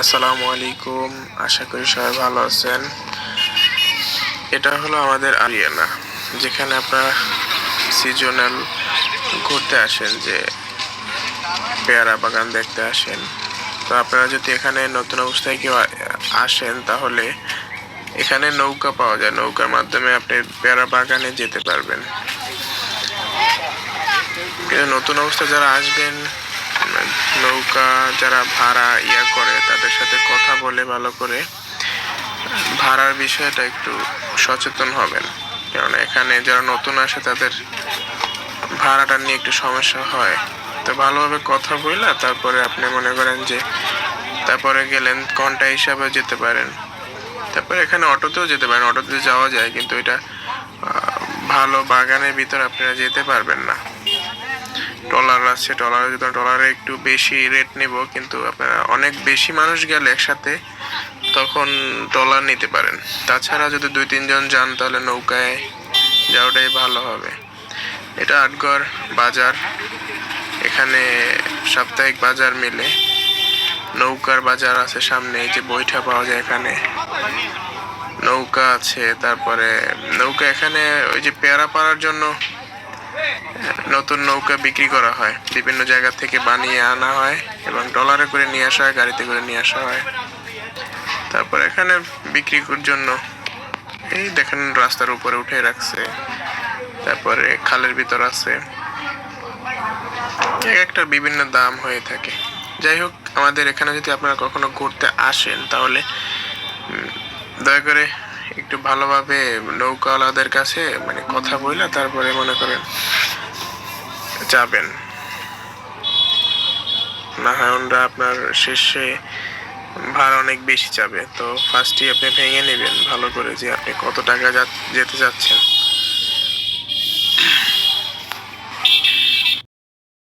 আসসালামু আলাইকুম। আশা করি সবাই ভালো আছেন। এটা হলো আমাদের আরিয়ানা, যেখানে আপনারা সিজনাল ঘুরতে আসেন, যে পেয়ারা বাগান দেখতে আসেন। তো আপনারা যদি এখানে নতুন অবস্থায় কেউ আসেন, তাহলে এখানে নৌকা পাওয়া যায়। নৌকার মাধ্যমে আপনি পেয়ারা বাগানে যেতে পারবেন। নতুন অবস্থা যারা আসবেন যারা ভাড়া ইয়া করে, তাদের সাথে কথা বলে ভালো করে ভাড়ার বিষয়টা একটু সচেতন হবেন। কারণ এখানে যারা নতুন আসে, তাদের ভাড়াটা নিয়ে একটু সমস্যা হয়। তো ভালোভাবে কথা বললে তারপরে আপনি মনে করেন যে তারপরে গেলেন, ঘণ্টা হিসাবে যেতে পারেন। তারপরে এখানে অটোতেও যেতে পারেন, অটোতে যাওয়া যায়, কিন্তু এটা ভালো বাগানের ভিতর আপনারা যেতে পারবেন না। টলার আছে টলারের জন্য টলারে একটু বেশি রেট নেব, কিন্তু আপনারা অনেক বেশি মানুষ গেলে একসাথে তখন টলার নিতে পারেন। তাছাড়া যদি দুই তিনজন যান, তাহলে নৌকায় যাওয়াটাই ভালো হবে। এটা আটগড় বাজার, এখানে সাপ্তাহিক বাজার মিলে। নৌকার বাজার আছে সামনে, এই যে বৈঠা পাওয়া যায় এখানে। নৌকা আছে, তারপরে নৌকা এখানে ওই যে পেয়ারা পাড়ার জন্য নতুন নৌকা বিক্রি করা হয়। বিভিন্ন জায়গা থেকে বানিয়ে আনা হয় এবং ডলারে করে নিয়ে আসা হয়, গাড়িতে করে নিয়ে আসা হয়। তারপর এখানে বিক্রি জন্য এই দেখেন রাস্তার উপরে উঠে রাখছে। তারপরে খালের ভিতর আছে। এক একটা বিভিন্ন দাম হয়ে থাকে। যাই হোক, আমাদের এখানে যদি আপনারা কখনো ঘুরতে আসেন তাহলে দয়া করে একটু ভালোভাবে নৌকাওয়ালাদের কাছে মানে কথা বললে তারপরে মনে করেন যাবেন। না হয় ওনারা আপনার শেষে ভাড়া অনেক বেশি যাবে তো ফার্স্টই আপনি ভেঙে নেবেন ভালো করে যে আপনি কত টাকা যেতে যাচ্ছেন।